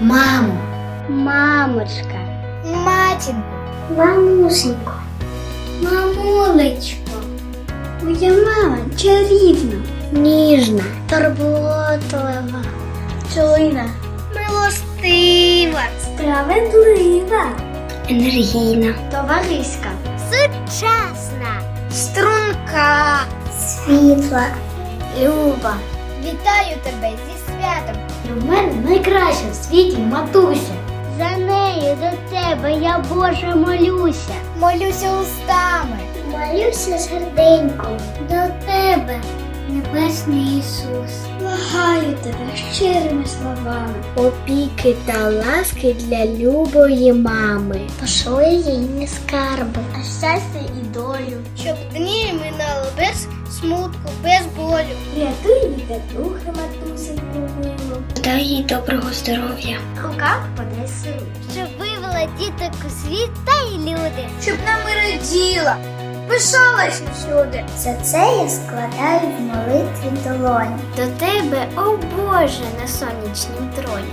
Мамо, Мамочка. матінко, Мамусенько. мамулечко, Моя мама чарівна, ніжна, турботлива, чуйна, милостива, справедлива, енергійна, товариська, сучасна, струнка, світла, люба. Вітаю тебе зі святом. І в мене найкраща в світі матуся. За нею до тебе я Боже молюся. Молюся устами. Молюся серденьком До тебе, Небесний Ісус. Тебе щирими словами. Опіки та ласки для любої мами. Пошли їй не скарби, а щастя і долю. Щоб дні минали без смутку, без болю. Рятуй від духи матусеньку милу. Дай їй доброго здоров'я. Руках подай силу. Щоб вивела діток у світ та й люди. Щоб нам раділа, пишалась всюди. За це я складаю в молитві долоні. До тебе, о Боже, на сонячнім троні.